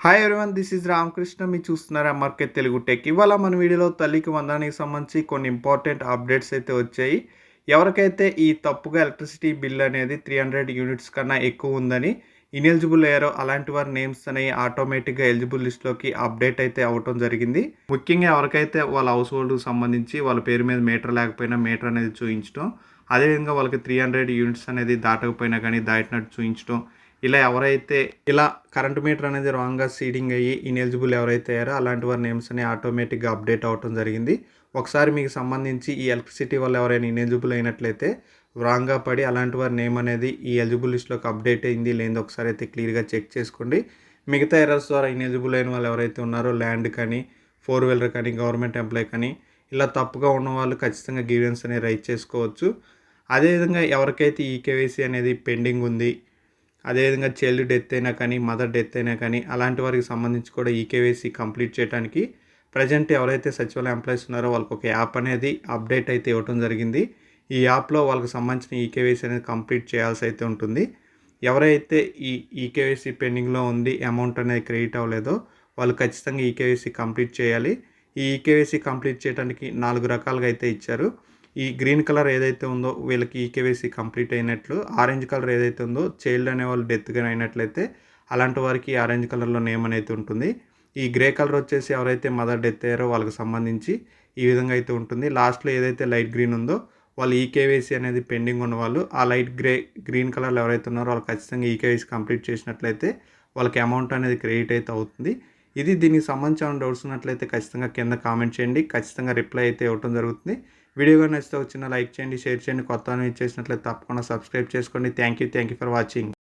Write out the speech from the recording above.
Hi everyone this is Ramakrishna మీరు చూస్తున్నారా market Telugu tech ఇవాళ మన వీడియోలో తల్లికి వందనానికి సంబంధించి కొన్ని ఇంపార్టెంట్ అప్డేట్స్ అయితే వచ్చాయి. ఎవరికైతే ఈ తప్పుగా ఎలక్ట్రిసిటీ బిల్ అనేది త్రీ హండ్రెడ్ యూనిట్స్ కన్నా ఎక్కువ ఉందని ఇనెలిజిబుల్ అయ్యారో అలాంటి వారి నేమ్స్ అనేవి ఆటోమేటిక్గా ఎలిజిబుల్ లిస్ట్లోకి అప్డేట్ అయితే అవ్వటం జరిగింది. ముఖ్యంగా ఎవరికైతే వాళ్ళ హౌస్ హోల్డ్కి సంబంధించి వాళ్ళ పేరు మీద మీటర్ లేకపోయినా మీటర్ అనేది చూపించడం అదేవిధంగా వాళ్ళకి త్రీ హండ్రెడ్ యూనిట్స్ అనేది దాటకపోయినా కానీ దాటినట్టు చూపించడం ఇలా ఎవరైతే ఇలా కరెంట్ మీటర్ అనేది రాంగ్గా సీడింగ్ అయ్యి ఇనెలిజిబుల్ ఎవరైతే అయ్యారో అలాంటి వారి నేమ్స్ అని ఆటోమేటిక్గా అప్డేట్ అవ్వటం జరిగింది. ఒకసారి మీకు సంబంధించి ఈ ఎలక్ట్రిసిటీ వల్ల ఎవరైనా ఇనెలిజిబుల్ అయినట్లయితే రాంగ్గా పడి అలాంటి వారి నేమ్ అనేది ఈ ఎలిజిబుల్ లిస్ట్లోకి అప్డేట్ అయింది. లేదో ఒకసారి అయితే క్లియర్గా చెక్ చేసుకోండి. మిగతా ఎర్రర్స్ ద్వారా ఇనెలిజిబుల్ అయిన వాళ్ళు ఎవరైతే ఉన్నారో ల్యాండ్ కానీ ఫోర్ వీలర్ కానీ గవర్నమెంట్ ఎంప్లాయ్ కానీ ఇలా తప్పుగా ఉన్న వాళ్ళు ఖచ్చితంగా గ్రీవెన్స్ అనేది రైట్ చేసుకోవచ్చు. అదేవిధంగా ఎవరికైతే ఈ కేవైసీ అనేది పెండింగ్ ఉంది అదేవిధంగా చైల్డ్ డెత్ అయినా కానీ మదర్ డెత్ అయినా కానీ అలాంటి వారికి సంబంధించి కూడా ఈకేవైసీ కంప్లీట్ చేయడానికి ప్రజెంట్ ఎవరైతే సచివాలయ ఎంప్లాయీస్ ఉన్నారో వాళ్ళకి ఒక యాప్ అనేది అప్డేట్ అయితే ఇవ్వడం జరిగింది. ఈ యాప్లో వాళ్ళకి సంబంధించిన ఈకేవైసీ అనేది కంప్లీట్ చేయాల్సి అయితే ఉంటుంది. ఎవరైతే ఈ ఈకేవైసీ పెండింగ్లో ఉంది అమౌంట్ అనేది క్రెడిట్ అవ్వలేదో వాళ్ళు ఖచ్చితంగా ఈకేవైసీ కంప్లీట్ చేయాలి. ఈ ఈకేవైసీ కంప్లీట్ చేయడానికి నాలుగు రకాలుగా అయితే ఇచ్చారు. ఈ గ్రీన్ కలర్ ఏదైతే ఉందో వీళ్ళకి ఈకేవైసీ కంప్లీట్ అయినట్లు ఆరెంజ్ కలర్ ఏదైతే ఉందో చైల్డ్ అనే వాళ్ళు డెత్గా అయినట్లయితే అలాంటి వారికి ఆరెంజ్ కలర్లో నేమ్ అనేది ఉంటుంది. ఈ గ్రే కలర్ వచ్చేసి ఎవరైతే మదర్ డెత్ అయ్యారో వాళ్ళకి సంబంధించి ఈ విధంగా అయితే ఉంటుంది. లాస్ట్లో ఏదైతే లైట్ గ్రీన్ ఉందో వాళ్ళు ఈకేవైసీ అనేది పెండింగ్ ఉన్నవాళ్ళు ఆ లైట్ గ్రే గ్రీన్ కలర్లో ఎవరైతే ఉన్నారో వాళ్ళు ఖచ్చితంగా ఈకేవైసీ కంప్లీట్ చేసినట్లయితే వాళ్ళకి అమౌంట్ అనేది క్రెడిట్ అయితే అవుతుంది. ఇది దీనికి సంబంధించిన డౌట్స్ ఉన్నట్లయితే ఖచ్చితంగా కింద కామెంట్ చేయండి. ఖచ్చితంగా రిప్లై అయితే ఇవ్వడం జరుగుతుంది. వీడియో కానీ నచ్చితే వచ్చిన లైక్ చేయండి షేర్ చేయండి కొత్త ఇచ్చేసినట్లయితే తప్పకుండా సబ్స్క్రైబ్ చేసుకోండి. Thank you thank you for watching